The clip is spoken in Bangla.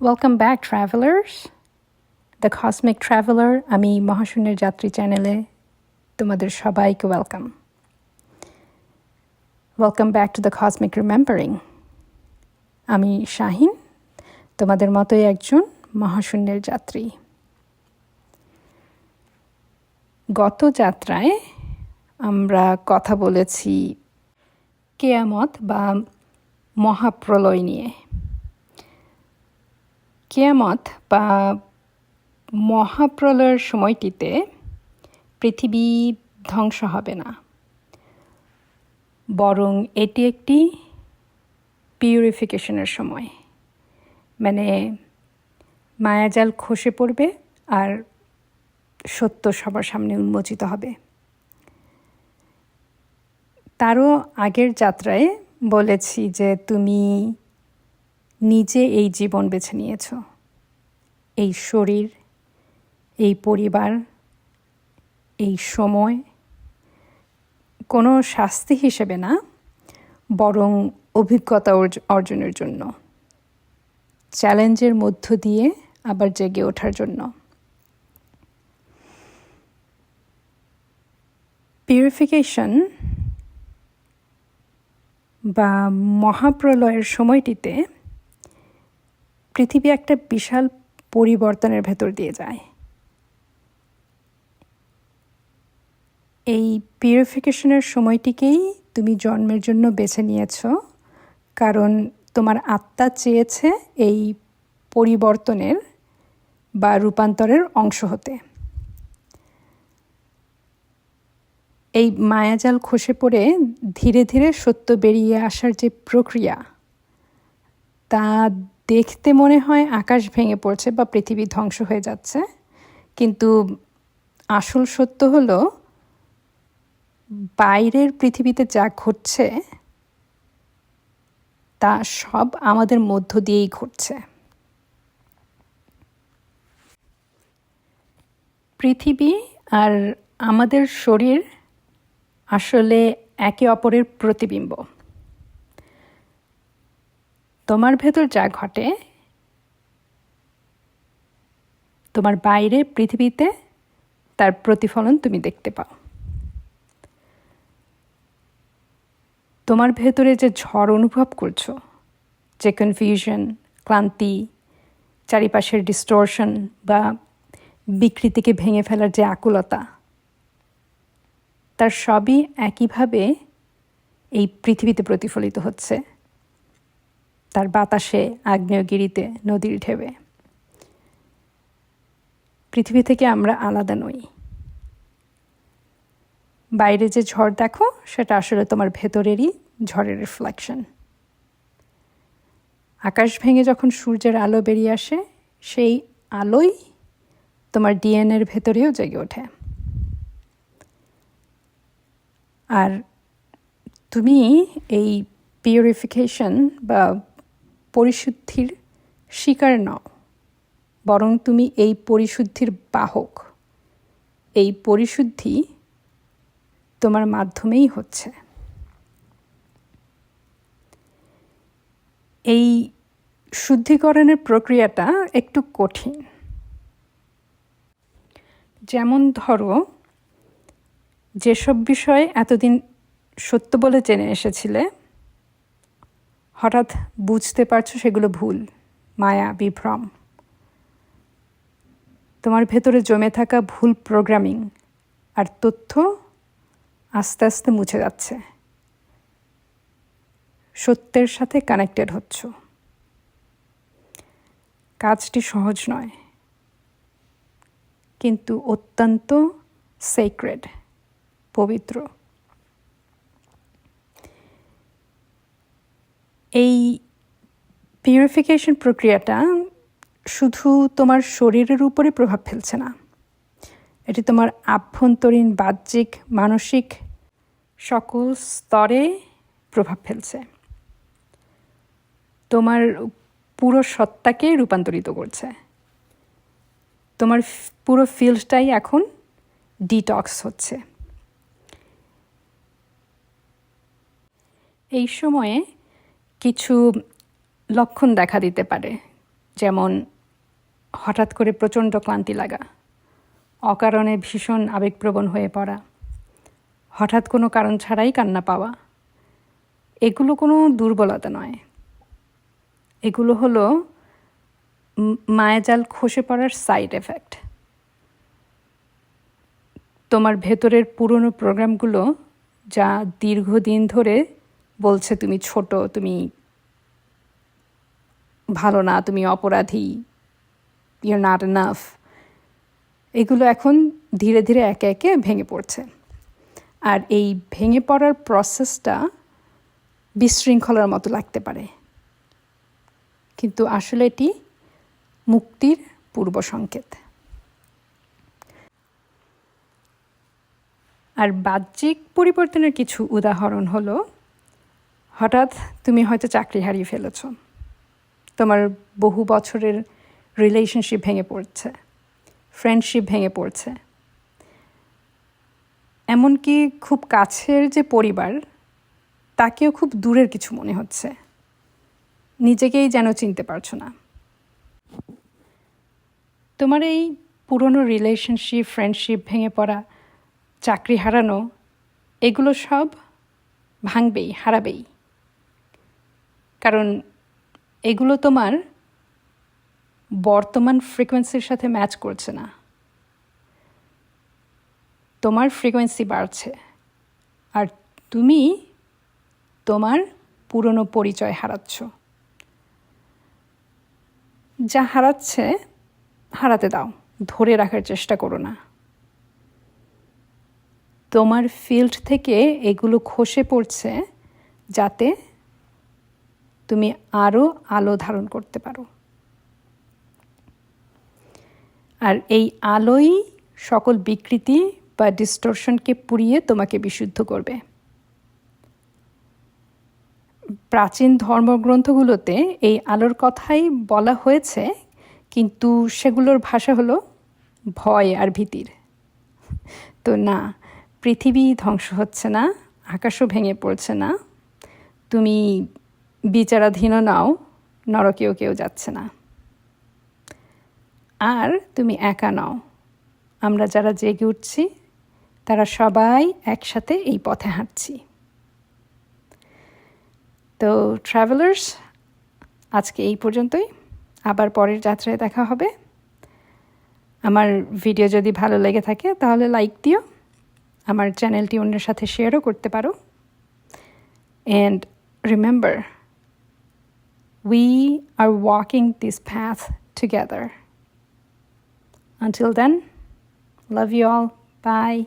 Welcome back travellers the cosmic traveller আমি মহাশূন্যের যাত্রী চ্যানেলে তোমাদের সবাইকে welcome welcome back to the cosmic remembering আমি শাহিন, তোমাদের মতোই একজন মহাশূন্যের যাত্রী। গত যাত্রায় আমরা কথা বলেছি কেয়ামত বা মহাপ্রলয় নিয়ে। কেয়ামত বা মহাপ্রলয়ের সময়টিতে পৃথিবী ধ্বংস হবে না। বরং এটি একটি পিউরিফিকেশনের সময়। মানে মায়াজাল খসে পড়বে আর সত্য সবার সামনে উন্মোচিত হবে। তারও আগের যাত্রায় বলেছি যে তুমি নিজে এই জীবন বেছে নিয়েছ। এই শরীর, এই পরিবার, এই সময় কোনো শাস্তি হিসেবে না, বরং অভিজ্ঞতা অর্জনের জন্য। চ্যালেঞ্জের মধ্য দিয়ে আবার জেগে ওঠার জন্য। পিউরিফিকেশন বা মহাপ্রলয়ের সময়টিতে পৃথিবী একটা বিশাল পরিবর্তনের ভেতর দিয়ে যায়। এই পিউরিফিকেশনের সময়টিকেই তুমি জন্মের জন্য বেছে নিয়েছ, কারণ তোমার আত্মা চেয়েছে এই পরিবর্তনের বা রূপান্তরের অংশ হতে। এই মায়াজাল খসে পড়ে ধীরে ধীরে সত্য বেরিয়ে আসার যে প্রক্রিয়া, তা দেখতে মনে হয় আকাশ ভেঙে পড়ছে বা পৃথিবী ধ্বংস হয়ে যাচ্ছে। কিন্তু আসল সত্য হলো, বাইরের পৃথিবীতে যা ঘটছে, তা সব আমাদের মধ্য দিয়েই ঘটছে। পৃথিবী আর আমাদের শরীর আসলে একে অপরের প্রতিবিম্ব। তোমার ভেতর যা ঘটে, তোমার বাইরে পৃথিবীতে তার প্রতিফলন তুমি দেখতে পাও। তোমার ভেতরে যে ঝড় অনুভব করছ, যে কনফিউশন ক্লান্তি, চারিপাশের ডিস্টোরশন বা বিকৃতিকে ভেঙে ফেলার যে আকুলতা, তার সবই একইভাবে এই পৃথিবীতে প্রতিফলিত হচ্ছে। তার বাতাসে আগ্নেয়গিরিতে নদীর ঢেবে পৃথিবী থেকে আমরা আলাদা নই। বাইরে যে ঝড় দেখো, সেটা আসলে তোমার ভেতরেরই ঝড়ের রিফ্লেকশন আকাশ ভেঙে যখন সূর্যের আলো বেরিয়ে আসে, সেই আলোই তোমার ডিএনএর ভেতরেও জেগে ওঠে। আর তুমি এই পিউরিফিকেশন বা পরিশুদ্ধির শিকার নও, বরং তুমি এই পরিশুদ্ধির বাহক। এই পরিশুদ্ধি তোমার মাধ্যমেই হচ্ছে। এই শুদ্ধিকরণের প্রক্রিয়াটা একটু কঠিন। যেমন ধরো, যেসব বিষয় এতদিন সত্য বলে জেনে এসেছিলে হঠাৎ বুঝতে পারছ সেগুলো ভুল, মায়া, বিভ্রম। তোমার ভেতরে জমে থাকা ভুল প্রোগ্রামিং আর তথ্য আস্তে আস্তে মুছে যাচ্ছে। সত্যের সাথে কানেক্টেড হচ্ছ। কাজটি সহজ নয়, কিন্তু অত্যন্ত সেক্রেড পবিত্র। এই পিউরিফিকেশন প্রক্রিয়াটা শুধু তোমার শরীরের উপরে প্রভাব ফেলছে না। এটি তোমার আভ্যন্তরীণ, বাহ্যিক, মানসিক সকল স্তরে প্রভাব ফেলছে। তোমার পুরো সত্তাকে রূপান্তরিত করছে। তোমার পুরো ফিল্ডটাই এখন ডিটক্স হচ্ছে। এই সময়ে কিছু লক্ষণ দেখা দিতে পারে। যেমন, হঠাৎ করে প্রচণ্ড ক্লান্তি লাগা, অকারণে ভীষণ আবেগপ্রবণ হয়ে পড়া, হঠাৎ কোনো কারণ ছাড়াই কান্না পাওয়া। এগুলো কোনো দুর্বলতা নয়। এগুলো হলো মায়াজাল খসে পড়ার সাইড এফেক্ট তোমার ভেতরের পুরনো প্রোগ্রামগুলো যা দীর্ঘদিন ধরে বলছে, তুমি ছোট, তুমি ভালো না, তুমি অপরাধী ইউর নাট এনাফ এগুলো এখন ধীরে ধীরে একে একে ভেঙে পড়ছে। আর এই ভেঙে পড়ার প্রসেসটা বিশৃঙ্খলার মতো লাগতে পারে। কিন্তু আসলে এটি মুক্তির পূর্ব সংকেত। আর বাহ্যিক পরিবর্তনের কিছু উদাহরণ হলো হঠাৎ তুমি হয়তো চাকরি হারিয়ে ফেলেছ। তোমার বহু বছরের রিলেশনশিপ ভেঙে পড়ছে। ফ্রেন্ডশিপ ভেঙে পড়ছে। এমনকি খুব কাছের যে পরিবার, তাকেও খুব দূরের কিছু মনে হচ্ছে। নিজেকেই যেন চিনতে পারছ না। তোমার এই পুরনো রিলেশনশিপ ফ্রেন্ডশিপ ভেঙে পড়া, চাকরি হারানো, এগুলো সব ভাঙবেই, হারাবেই। কারণ এগুলো তোমার বর্তমান ফ্রিকোয়েন্সির সাথে ম্যাচ করছে না। তোমার ফ্রিকোয়েন্সি বাড়ছে। আর তুমি তোমার পুরনো পরিচয় হারাচ্ছ। যা হারাচ্ছে, হারাতে দাও। ধরে রাখার চেষ্টা করো না। তোমার ফিল্ড থেকে এগুলো খসে পড়ছে যাতে তুমি আরও আলো ধারণ করতে পারো। আর এই আলোই সকল বিকৃতি বা ডিস্টোরশনকে পুড়িয়ে তোমাকে বিশুদ্ধ করবে। প্রাচীন ধর্মগ্রন্থগুলোতে এই আলোর কথাই বলা হয়েছে, কিন্তু সেগুলোর ভাষা হলো ভয় আর ভীতির। তো না, পৃথিবী ধ্বংস হচ্ছে না, আকাশও ভেঙে পড়ছে না। তুমি বিচারাধীনও নাও, নরকেও কেউ যাচ্ছে না। আর তুমি একা নাও। আমরা যারা জেগে উঠছি, তারা সবাই একসাথে এই পথে হাঁটছি। তো ট্রাভেলার্স আজকে এই পর্যন্তই। আবার পরের যাত্রায় দেখা হবে। আমার ভিডিও যদি ভালো লেগে থাকে, তাহলে লাইক দিও। আমার চ্যানেলটি অন্যের সাথে শেয়ারও করতে পারো। And remember We are walking this path together. Until then, love you all. Bye.